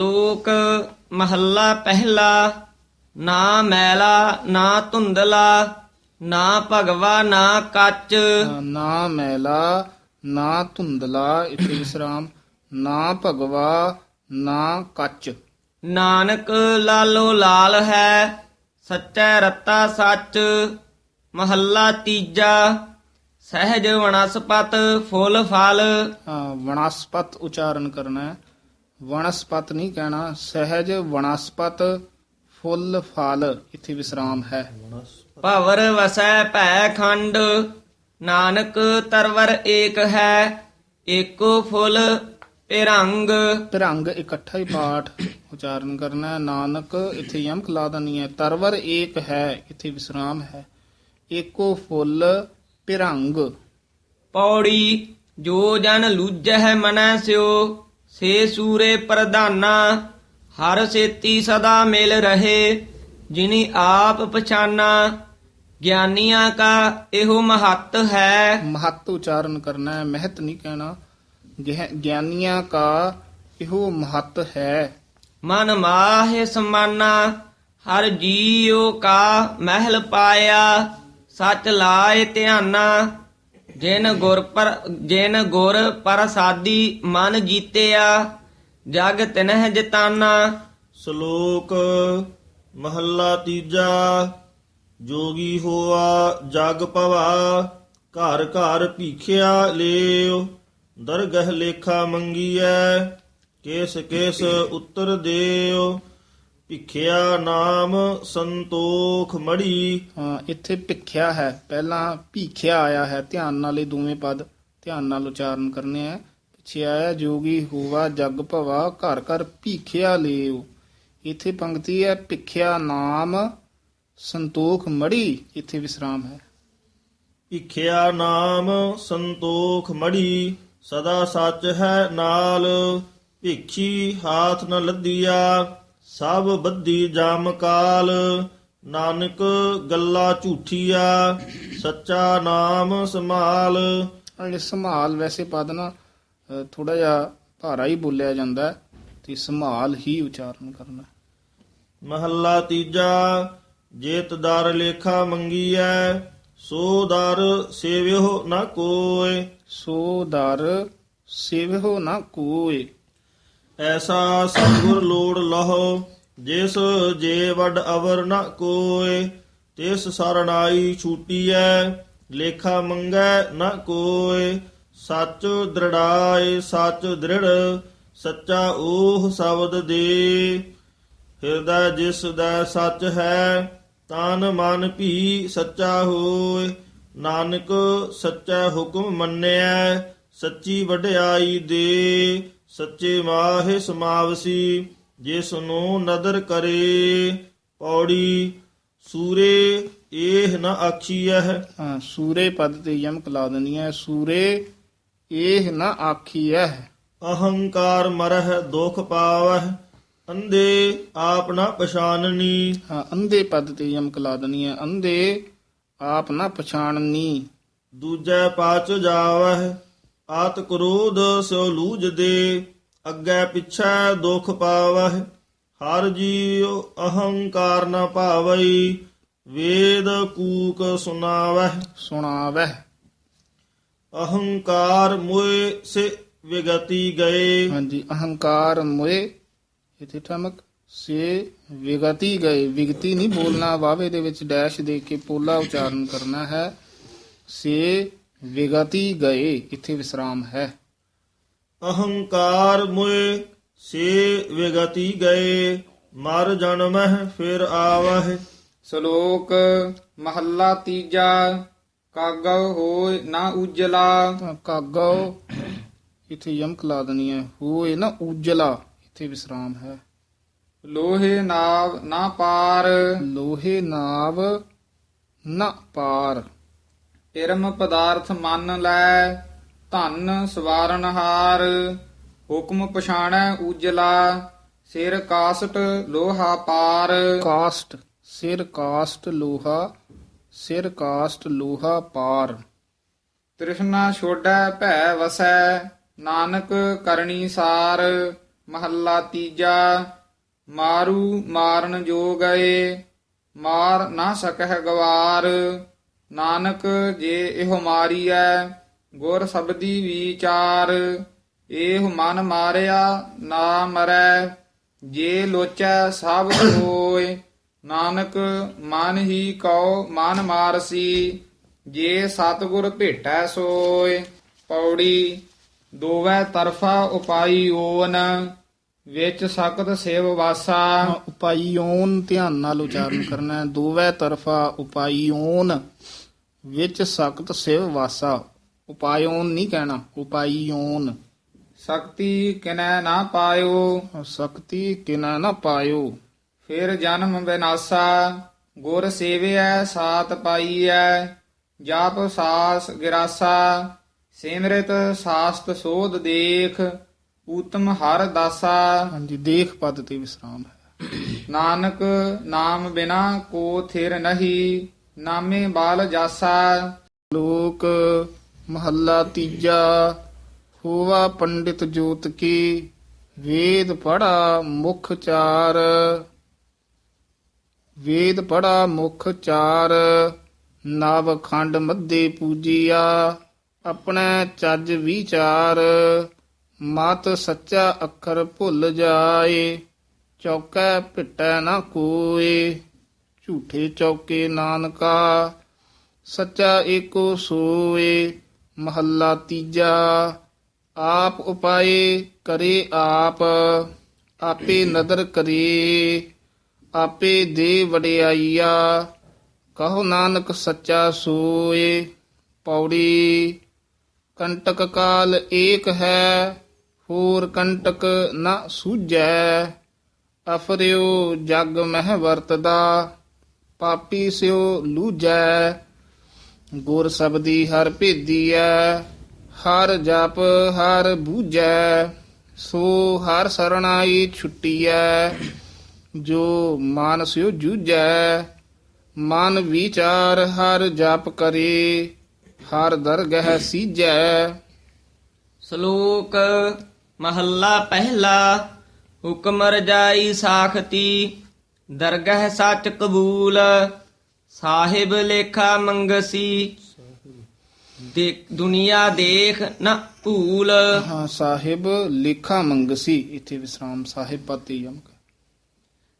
ਲੋਕ ਮਹੱਲਾ ਪਹਿਲਾ ਨਾ ਮੈਲਾ ਨਾ ਧੁੰਦਲਾ ਨਾ ਭਗਵਾ ਨਾ ਕੱਚ। ਨਾ ਮੈਲਾ ਨਾ ਧੁੰਦਲਾ ਇਥੇ ਵਿਸਰਾਮ ਨਾ ਭਗਵਾ ਨਾ ਕੱਚ। ਨਾਨਕ ਲਾਲੋ ਲਾਲ ਹੈ ਸੱਚੈ ਰਤਾ ਸੱਚ। ਮਹੱਲਾ ਤੀਜਾ ਸਹਿਜ ਵਨਸਪਤ ਫੁੱਲ ਫਲ। ਹਾਂ, ਵਣਸਪਤ ਉਚਾਰਨ ਕਰਨਾ ਹੈ। ਵਣਸਪਤ ਨਹੀਂ ਕਹਿਣਾ ਸਹਿਜ ਵਣਸਪਤ ਫੁੱਲ ਫਲ ਇਥੇ ਵਿਸਰਾਮ ਹੈ। ਭਵਰ ਵਸੈ ਭੈ ਖੰਡ ਨਾਨਕ ਤਰਵਰ ਏਕ ਹੈ ਏਕੋ ਫੁੱਲ ਪਿਰੰਗ ਤਿਰੰਗ ਇਕੱਠਾ ਹੀ ਪਾਠ ਉਚਾਰਨ ਕਰਨਾ ਹੈ। ਨਾਨਕ ਇਥੇ ਯਮਕ ਲਾ ਦਨੀ ਹੈ। ਤਰਵਰ ਏਕ ਹੈ ਇਥੇ ਵਿਸਰਾਮ ਹੈ। ਏਕੋ ਫੁੱਲ ਪਿਰੰਗ ਪੌੜੀ ਜੋ ਜਨ ਲੂਜਹਿ ਮਨੈ ਸਿਓ ਸੇ ਸੂਰੇ ਪ੍ਰਧਾਨਾ ਹਰ ਸੇਤੀ ਸਦਾ ਮਿਲ ਰਹੇ ਜਿਨੀ ਆਪ ਪਛਾਨਾ ਗਿਆਨੀਆਂ ਕਾ ਇਹੋ ਮਹੱਤ ਹੈ। ਮਹੱਤ ਉਚਾਰਨ ਕਰਨਾ ਹੈ ਮਹਿਤ ਨਹੀਂ ਕਹਿਣਾ। ਗਿਹ- ਗਿਆਨੀਆਂ ਕਾ ਇਹੋ ਮਹੱਤ ਹੈ। ਮਨ ਮਾਹਿ ਸਮਾਨਾ ਹਰ ਜੀਉ ਕਾ ਮਹਿਲ ਪਾਇਆ ਸੱਚ ਲਾਏ ਧਿਆਨਾ। ਜਿਨ ਗੁਰ ਪਰ, ਜਿਨ ਗੁਰ ਪ੍ਰਸਾਦੀ ਮਨ ਜੀਤਿਆ, ਜਗ ਤਿਨਹਿ ਜਿਤਾਨਾ। ਸ਼ਲੋਕ ਮਹੱਲਾ ਤੀਜਾ, ਜੋਗੀ ਹੋਆ, ਜਗ ਭਵਾ, ਘਰ ਘਰ ਭੀਖਿਆ ਲਿਓ, ਦਰਗਹ ਲੇਖਾ ਮੰਗੀਐ, ਕੇਸ ਕੇਸ ਉੱਤਰ ਦਿਓ। ਭਿਖਿਆ ਨਾਮ ਸੰਤੋਖ ਮੜੀ ਹਾਂ ਇੱਥੇ ਭਿੱਖਿਆ ਹੈ। ਪਹਿਲਾਂ ਭੀਖਿਆ ਆਇਆ ਹੈ। ਧਿਆਨ ਨਾਲ ਇਹ ਦੋਵੇਂ ਪਦ ਧਿਆਨ ਨਾਲ ਉਚਾਰਨ ਕਰਨੇ ਆ। ਪਿੱਛੇ ਆਇਆ ਜੋਗੀ ਹੋਵਾ ਜਗ ਭਵਾ ਘਰ ਘਰ ਭੀਖਿਆ ਲਿਓ। ਇੱਥੇ ਪੰਕਤੀ ਹੈ ਭਿਖਿਆ ਨਾਮ ਸੰਤੋਖ ਮੜੀ ਇੱਥੇ ਵਿਸਰਾਮ ਹੈ। ਭਿਖਿਆ ਨਾਮ ਸੰਤੋਖ ਮੜੀ ਸਦਾ ਸੱਚ ਹੈ ਨਾਲ ਭਿਖੀ ਹਾਥ ਨ ਲੱਦੀਆ। ਸਭ ਬੱਧੀ ਜਾਮ ਕਾਲ ਨਾਨਕ ਗੱਲਾਂ ਝੂਠੀਆ ਸੱਚਾ ਨਾਮ ਸੰਭਾਲ। ਇਹ ਸੰਭਾਲ ਵੈਸੇ ਪਦ ਨਾ ਥੋੜਾ ਜਿਹਾ ਭਾਰਾ ਹੀ ਬੋਲਿਆ ਜਾਂਦਾ ਤੇ ਸੰਭਾਲ ਹੀ ਉਚਾਰਨ ਕਰਨਾ ਮਹੱਲਾ ਤੀਜਾ ਜੇਤ ਦਰ ਲੇਖਾ ਮੰਗੀਐ ਸੋ ਦਰ ਸੇਵਿਓ ਨ ਕੋਇ। ਸੋ ਦਰ ਸੇਵਿਓ ਨਾ ਕੋਏ ਐਸਾ ਸਤਿਗੁਰ ਲੋੜ ਲਹੋ, ਜਿਸ ਜੇ ਵੱਡ ਅਵਰ ਨ ਕੋਏ, ਤਿਸ ਸਰਣਾਈ ਛੂਟੀਐ, ਲੇਖਾ ਮੰਗੈ ਨ ਕੋਏ। ਸੱਚ ਦ੍ਰਿੜਾਏ, ਸੱਚ ਦ੍ਰਿੜ, ਸੱਚਾ ਓਹ ਸ਼ਬਦ ਦੇ। ਹਿਰਦੈ ਜਿਸ ਦਾ ਸੱਚ ਹੈ, ਤਨ ਮਨ ਭੀ ਸੱਚਾ ਹੋਏ। ਨਾਨਕ ਸੱਚਾ ਹੁਕਮ ਮੰਨਿਆ ਸੱਚੀ ਵਡਿਆਈ ਦੇ। ਸੱਚੇ ਮਾਹਿ ਸਮਾਵਸੀ ਜਿਸ ਨੂੰ ਨਦਰ ਕਰੇ ਪੌੜੀ ਸੂਰੇ ਇਹ ਨ ਆਖੀਐ ਹਾਂ ਸੂਰੇ ਪਦ ਤੇ ਯਮਕ ਲਾ ਦੇਣੀ ਹੈ ਸੂਰੇ ਇਹ ਨਾ ਆਖੀਐ ਅਹੰਕਾਰ ਮਰਹਿ ਦੁਖ ਪਾਵਹਿ ਅੰਦੇ ਆਪ ਨ ਪਛਾਨਨੀ। ਹਾਂ ਅੰਧੇ ਪਦ ਤੇ ਯਮਕ ਲਾ ਦੇਣੀ ਹੈ ਅੰਧੇ ਆਪ ਨਾ ਪਛਾਣਨੀ ਦੂਜੈ ਪਾਚ ਜਾਵਹਿ ਆਤ ਕ੍ਰੋਧ ਸੋ ਲੂਜਦੇ ਅੱਗੇ ਪਿਛੈ ਦੁਖ ਪਾਵਹਿ। ਹਰ ਜੀਉ ਅਹੰਕਾਰ ਨ ਭਾਵਈ ਵੇਦ ਕੂਕ ਸੁਨਾਵਹਿ ਸੁਣਾਵਹਿ। ਅਹੰਕਾਰ ਮੋਏ ਸੇ ਵਿਗਤੀ ਗਏ। ਹਾਂਜੀ ਅਹੰਕਾਰ ਮੋਏ ਇਥੇ ਠਮਕ ਸੇ ਵਿਗਤੀ ਗਏ। ਵਿਗਤੀ ਨਹੀਂ ਬੋਲਣਾ ਵਾਵੇ ਦੇ ਵਿੱਚ ਡੈਸ਼ ਦੇ ਕੇ ਪੋਲਾ ਉਚਾਰਨ ਕਰਨਾ ਹੈ। ਸੇ ਵਿਗਤੀ ਗਏ ਇੱਥੇ ਵਿਸਰਾਮ ਹੈ? ਅਹੰਕਾਰ ਮੋਏ ਸੇ ਵਿਗਤੀ ਗਏ ਮਰ ਜਨਮਹਿ ਫਿਰ ਆਵਹਿ। ਸ਼ਲੋਕ ਮਹੱਲਾ ਤੀਜਾ ਕਾਗਵ ਹੋਇ ਨਾ ਉਜਲਾ। ਤਾਂ ਕਾਗੋ ਇੱਥੇ ਯਮਕ ਲਾ ਦੇਣੀ ਹੈ ਹੋਏ ਨਾ ਉਜਲਾ ਇੱਥੇ ਵਿਸਰਾਮ ਹੈ। ਲੋਹੇ ਨਾਵ ਨਾ ਪਾਰ। ਲੋਹੇ ਨਾਵ ਨਾ ਪਾਰ। ਇਰਮ ਪਦਾਰਥ ਮੰਨ ਲੈ ਧਨ ਸਵਾਰਨ ਹਾਰ। ਹੁਕਮ ਪਛਾਣੈ ਉਜਲਾ ਸਿਰ ਕਾਸਟ ਲੋਹਾ ਪਾਰ। ਕਾਸਟ ਸਿਰ ਕਾਸਟ ਲੋਹਾ ਸਿਰ ਕਾਸਟ ਲੋਹਾ ਪਾਰ। ਤ੍ਰਿਸ਼ਨਾ ਛੋੜੈ ਭੈ ਵਸੈ ਨਾਨਕ ਕਰਨੀ ਸਾਰ। ਮਹੱਲਾ ਤੀਜਾ ਮਾਰੂ ਮਾਰਨ ਜੋ ਗਏ ਮਾਰ ਨਾ ਸਕਹਿ ਗਵਾਰ। ਨਾਨਕ ਜੇ ਇਹੋ ਮਾਰੀਐ, ਗੁਰ ਸਬਦੀ ਵਿਚਾਰ, ਇਹ ਮਨ ਮਾਰਿਆ ਨਾ ਮਰੈ, ਜੇ ਲੋਚੈ ਸਭ ਹੋਏ, ਨਾਨਕ ਮਨ ਹੀ ਕਉ ਮਨ ਮਾਰਸੀ, ਜੇ ਸਤਿਗੁਰ ਭੇਟੈ ਸੋਏ, ਪੌੜੀ ਦੋਵੇਂ ਤਰਫਾ ਉਪਾਈ ਓਨ ਵਿੱਚ ਸਕਤ ਸੇਵ ਵਾਸਾ। ਉਪਾਈਓਨ ਧਿਆਨ ਨਾਲ ਉਚਾਰਨ ਕਰਨਾ ਹੈ। ਦੋਵੇਂ ਤਰਫਾ ਉਪਾਈਓਨ ਵਿੱਚ ਸਖਤ ਸਿਵ ਵਾਸਾ। ਉਪਾਇਓਨ ਨਹੀਂ ਕਹਿਣਾ ਉਪਾਈਓਨ। ਸ਼ਕਤੀ ਕਿਨੈ ਨਾ ਪਾਇਓ। ਸ਼ਕਤੀ ਕਿਨਾ ਨਾ ਪਾਇਓ। ਫਿਰ ਜਨਮ ਵਿਨਾਸਾ। ਗੁਰ ਸੇਵਿਐ ਸਾਤ ਪਾਈਐ ਜਾਪ ਸਾਸ ਗਿਰਾਸਾ। ਸਿਮਰਿਤ ਸਾਸਤ ਸੋਧ ਦੇਖ। ਊਤਮ ਹਰ ਦਾਸਾ। ਹਾਂਜੀ ਦੇਖ ਪਦ ਤੇ ਵਿਸਰਾਮ ਹੈ। ਨਾਨਕ ਨਾਮ ਬਿਨਾ ਕੋ ਥਿਰ ਨਹੀਂ ਨਾਮੇ ਬਾਲ ਜਾਸਾ। ਲੋਕ ਮਹੱਲਾ ਤੀਜਾ ਹੋਵਾ ਪੰਡਿਤ ਜੋਤ ਕੀ ਵੇਦ ਪੜਾ ਮੁਖ ਚਾਰ। ਵੇਦ ਪੜਾ ਮੁਖ ਚਾਰ ਨਵ ਖੰਡ ਮੱਦੇ ਪੂਜੀਆ ਆਪਣੇ ਚੱਜ ਵਿਚਾਰ। ਮਤ ਸੱਚਾ ਅੱਖਰ ਭੁੱਲ ਜਾਏ, ਚੌਕੈ ਭਿਟੈ ਨਾ ਕੋਏ। ਝੂਠੇ ਚੌਕੇ ਨਾਨਕਾ, ਸੱਚਾ ਏਕੋ ਸੋਏ। ਮਹੱਲਾ ਤੀਜਾ, ਆਪ ਉਪਾਏ ਕਰੇ ਆਪ, ਆਪੇ ਨਦਰ ਕਰੇ। ਆਪੇ ਦੇ ਵਡਿਆਈਆ, ਕਹੋ ਨਾਨਕ ਸੱਚਾ ਸੋਏ। ਪੌੜੀ, ਕੰਟਕ ਕਾਲ ਏਕ ਹੈ ਹੋਰ ਕੰਟਕ ਨਾ ਸੂਝੈ ਅਫਰਿਓ ਜਗ ਮਹਿ ਵਰਤਦਾ, ਪਾਪੀ ਸਿਓ ਲੂਜੈ ਗੁਰ ਸਬਦੀ ਹਰ ਭੇਦੀਐ, ਹਰ ਜਪ ਹਰ ਬੂਝੈ, ਸੋ ਹਰ ਸਰਣਾਈ ਛੁੱਟੀਐ, ਜੋ ਮਾਨਸਿਓ ਜੂਝੈ, ਮਨ ਵਿਚਾਰ ਹਰ ਜਪ ਕਰੇ, ਹਰ ਦਰਗਹਿ ਸੀਜੈ ਸ਼ਲੋਕ ਮਹੱਲਾ ਪਹਿਲਾ ਹੁਕਮ ਰਜਾਈ ਸਾਖਤੀ ਦਰਗਹ ਸੱਚ ਕਬੂਲ ਸਾਹਿਬ ਲੇਖਾ ਮੰਗਸੀ। ਦੇ ਦੁਨੀਆ ਦੇਖ ਨਾ ਭੂਲ। ਹਾਂ ਸਾਹਿਬ ਲੇਖਾ ਮੰਗਸੀ ਇੱਥੇ ਵਿਸਰਾਮ ਸਾਹਿਬ ਪਤੀ ਯਮਕ।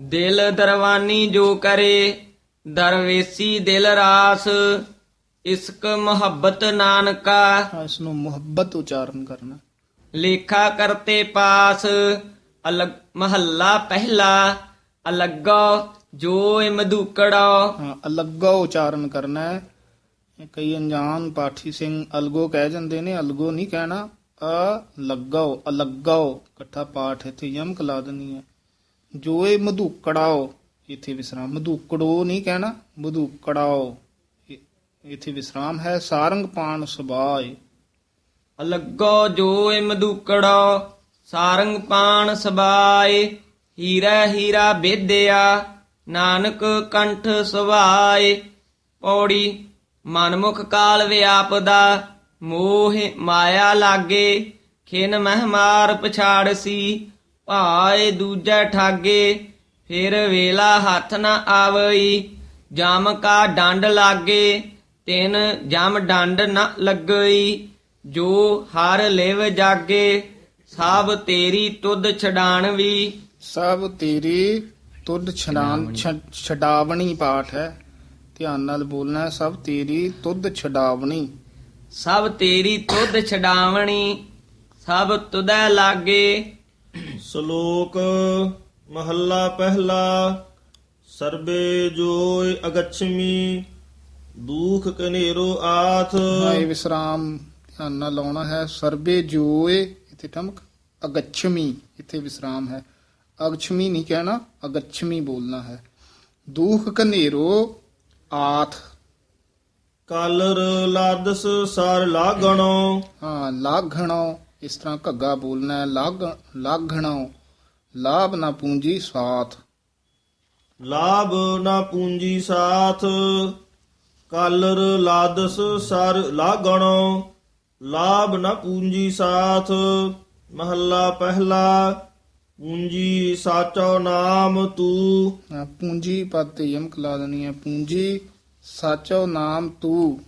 ਦਿਲ ਦਰਵਾਨੀ ਜੋ ਕਰੇ ਦਰਵੇਸੀ ਦਿਲ ਰਾਸ। ਇਸਕ ਮੁਹੱਬਤ ਨਾਨਕਾ। ਇਸ ਨੂੰ ਮੁਹੱਬਤ ਉਚਾਰਨ ਕਰਨਾ। ਲੇਖਾ ਕਰਤੇ ਪਾਸ। ਅਲਗ ਮਹੱਲਾ ਪਹਿਲਾ, ਅਲੱਗਾ ਜੋਇ ਮਧੂਕੜਾ। ਹਾਂ, ਅਲੱਗੋ ਉਚਾਰਨ ਕਰਨਾ ਹੈ। ਕਈ ਅਣਜਾਣ ਪਾਠੀ ਸਿੰਘ ਅਲਗੋ ਕਹਿ ਜਾਂਦੇ ਨੇ, ਅਲਗੋ ਨਹੀਂ ਕਹਿਣਾ। ਅ ਲੱਗਾਓ ਅਲੱਗਾਓ ਇਕੱਠਾ ਪਾਠ ਇੱਥੇ ਯਮਕ ਲਾ ਦੇਣੀ ਹੈ। ਜੋਏ ਮਧੂਕੜਾਓ, ਇੱਥੇ ਵਿਸਰਾਮ। ਮਧੂਕੜੋ ਨਹੀਂ ਕਹਿਣਾ, ਮਧੂਕੜਾਓ। ਇੱਥੇ ਵਿਸਰਾਮ ਹੈ। ਸਾਰੰਗ ਪਾਣ ਸੁਭਾਏ। ਅਲੱਗੋ ਜੋਇ ਮਧੂਕੜਾ ਸਾਰੰਗ ਪਾਣ ਸਬਾਏ, ਹੀਰਾ ਹੀਰਾ ਬੇਦਿਆ, ਨਾਨਕ ਕੰਠ ਸੁਭਾਏ। ਪੌੜੀ ਮਨਮੁਖ ਕਾਲ ਵਿਆਪਦਾ ਮੋਹ ਮਾਇਆ ਲਾਗੇ, ਖਿਨ ਮਹਿਮਾਰ ਪਛਾੜਸੀ ਭਾਏ ਦੂਜੈ ਠਾਗੇ, ਫਿਰ ਵੇਲਾ ਹੱਥ ਨਾ ਆਵਈ, ਜਮ ਕਾ ਡੰਡ ਲਾਗੇ, ਤਿਨ ਜਮ ਡੰਡ ਨਾ ਲੱਗਈ। ਜੋ ਹਰ ਲਿਵ ਜਾਗੇ ਸਭ ਤੇਰੀ ਤੁਧ ਛਡਾਣ ਵੀ। ਸਭ ਤੇਰੀ ਤੁਧ ਛਡਾਨ ਛ- ਛਡਾਵਣੀ ਪਾਠ ਹੈ। ਧਿਆਨ ਨਾਲ ਬੋਲਣਾ ਹੈ ਸਭ ਤੇਰੀ ਤੁਧ ਛਡਾਵਣੀ। ਸਭ ਤੇਰੀ ਤੁਧ ਛਡਾਵਣੀ ਸਭ ਤੁਧੈ ਲਾਗੇ। ਸ਼ਲੋਕ ਮਹੱਲਾ ਪਹਿਲਾ ਸਰਬੇ ਜੋਇ ਅਗਛਮੀ ਦੁਖ ਕਨੇਰੋ ਆਥ। ਹਾਂ, ਇਹ ਵਿਸਰਾਮ। ਧਿਆਨ ਨਾਲ ਲਾਉਣਾ ਹੈ। ਸਰਬੇ ਜੋਏ ਇੱਥੇ ਠਮਕ ਅਗਛਮੀ ਇੱਥੇ ਵਿਸਰਾਮ ਹੈ। ਅਗਛਮੀ ਨਹੀਂ ਕਹਿਣਾ ਅਗਛਮੀ ਬੋਲਣਾ ਹੈ। ਦੁਖ ਕਨੇਰੋ ਆਥ। ਕਾਲਰ ਲਾਦਸ ਸਾਰ ਲਾਗਣੋ। ਹਾਂ ਲਾਘਣੋ ਇਸ ਤਰ੍ਹਾਂ ਘੱਗਾ ਬੋਲਣਾ ਹੈ। ਲਾਗ ਲਾਘਣੋ ਲਾਭ ਨਾ ਪੂੰਜੀ ਸਾਥ। ਲਾਭ ਨਾ ਪੂੰਜੀ ਸਾਥ। ਕਾਲਰ ਲਾਦਸ ਸਾਰ ਲਾਗਣੋ। ਲਾਭ ਨਾ ਪੂੰਜੀ ਸਾਥ ਮਹੱਲਾ ਪਹਿਲਾ ਪੂੰਜੀ ਸਾਚੋ ਨਾਮ ਤੂੰ। ਹਾਂ, ਪੂੰਜੀ ਪਦ ਤੇ ਯਮਕ ਲਾ ਦੇਣੀ ਹੈ ਪੂੰਜੀ ਸਾਚੋ ਨਾਮ ਤੂੰ।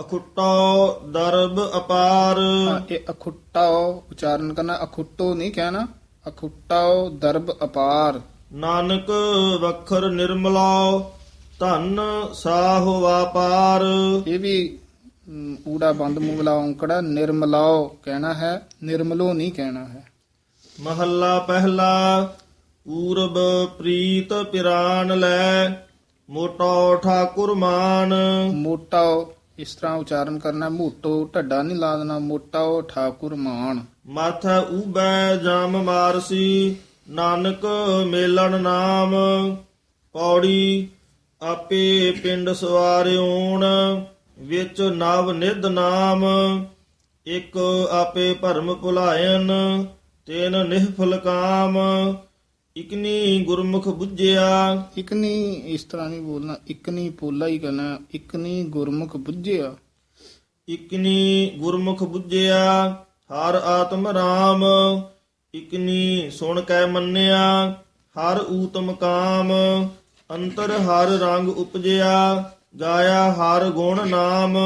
ਅਖੁੱਟੋ ਦਰਬ ਅਪਾਰ। ਹਾਂ, ਇਹ ਅਖੁੱਟਾਓ ਉਚਾਰਨ ਕਰਨਾ ਅਖੁੱਟੋ ਨਹੀਂ ਕਹਿਣਾ ਅਖੁੱਟਾਓ ਦਰਬ ਅਪਾਰ। ਨਾਨਕ ਵਖਰ ਨਿਰਮਲਾਓ ਧਨ ਸਾਹੁ ਵਾਪਾਰ। ਇਹ ਵੀ ਊੜਾ ਬੰਦ ਮੂੰਹ ਲਾ ਔਂਕੜਾ ਨਿਰਮਲਾਓ ਕਹਿਣਾ ਹੈ ਨਿਰਮਲੋ ਨਹੀਂ ਕਹਿਣਾ ਹੈ। ਮਹੱਲਾ ਪਹਿਲਾ ਪੂਰਬ ਪ੍ਰੀਤ ਪਿਰਾਨ ਲੈ ਮੋਟੋ ਠਾਕੁਰ ਮਾਨ। ਮੋਟਾਓ ਇਸ ਤਰ੍ਹਾਂ ਉਚਾਰਨ ਕਰਨਾ ਮੋਟੋ ਢੱਡਾ ਨਹੀਂ ਲਾ ਦੇਣਾ ਮੋਟਾਓ ਠਾਕੁਰ ਮਾਨ। ਮਾਥੈ ਊਬੈ ਜਾਮ ਮਾਰਸੀ ਨਾਨਕ ਮੇਲਣ ਨਾਮ। ਪੌੜੀ ਆਪੇ ਪਿੰਡ ਸਵਾਰਿਓਣ। ਵਿੱਚ ਨਵ ਨਿਧ ਨਾਮ ਇੱਕ ਆਪੇ ਭਰਮ ਭੁਲਾਇਨ ਤੈਨ ਨਿਹਫਲ ਕਾਮ ਇਕਨੀ ਗੁਰਮੁਖ ਬੁੱਝਿਆ। ਇਕਨੀ ਇਸ ਤਰ੍ਹਾਂ ਨਹੀਂ ਬੋਲਣਾ ਇਕਨੀ ਪੋਲਾ ਹੀ ਕਹਿਣਾ ਇਕਨੀ ਗੁਰਮੁਖ ਬੁੱਝਿਆ। ਇਕਨੀ ਗੁਰਮੁਖ ਬੁੱਝਿਆ ਹਰ ਆਤਮ ਰਾਮ ਇਕਨੀ ਸੁਣ ਕੈ ਮੰਨਿਆ ਹਰ ਊਤਮ ਕਾਮ ਅੰਤਰ ਹਰ ਰੰਗ ਉਪਜਿਆ। ਗਾਇਆ ਹਰ ਗੁਣ ਨਾਮ।